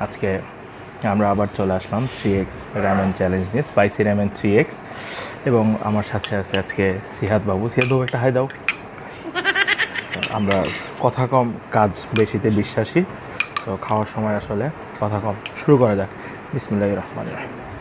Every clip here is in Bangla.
আজকে আমরা আবার চলে আসলাম থ্রি এক্স র্যামেন চ্যালেঞ্জ নিয়ে স্পাইসি র্যামেন থ্রি এক্স এবং আমার সাথে আছে আজকে সিহাদ বাবু। সিহাদ বাবু, একটা হাই দাও। আমরা কথা কম, কাজ বেশিতে বিশ্বাসী। তো খাওয়ার সময় আসলে কথা কম। শুরু করা যাক। বিসমিল্লাহ রহমান রাহিম।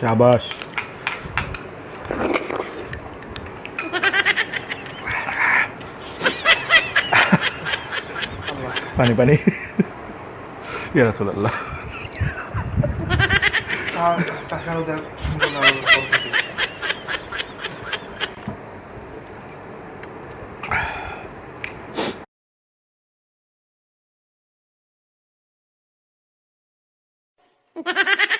Syabas. Pani pani. Ya Rasulullah. Ha ha ha ha!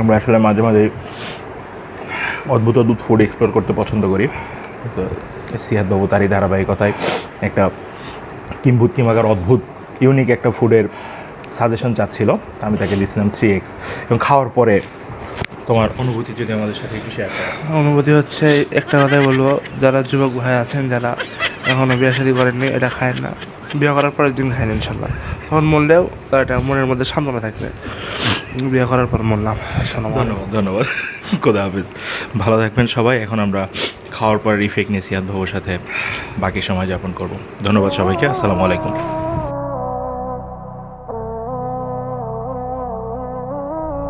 আমরা আসলে মাঝে মাঝে অদ্ভুত অদ্ভুত ফুড এক্সপ্লোর করতে পছন্দ করি। তো সিয়াদ বাবু তারই ধারাবাহিকতায় একটা কিম্ভূত কিমাকার অদ্ভুত ইউনিক একটা ফুডের সাজেশন চাচ্ছিল। আমি তাকে দিয়েছিলাম থ্রি এক্স এবং খাওয়ার পরে তোমার অনুভূতি যদি আমাদের সাথে একটু শেয়ার অনুভূতি হচ্ছে, একটা কথাই বলব, যারা যুবক ভাই আছেন, যারা এখনও বিয়ে শাদি করেননি, এটা খায় না। বিয়ে করার পরের দিন খায় না ইনশাল্লাহ। তখন মরলেও এটা মনের মধ্যে সান্ত্বনা থাকবে। বিয়ে করার পর মরলাম। ধন্যবাদ ধন্যবাদ। খোদা হাফিজ। ভালো থাকবেন সবাই। এখন আমরা খাওয়ার পর রিফেক নিয়ে সিয়াদ বাবুর সাথে বাকি সময় যাপন করব। ধন্যবাদ সবাইকে। আসসালামু আলাইকুম।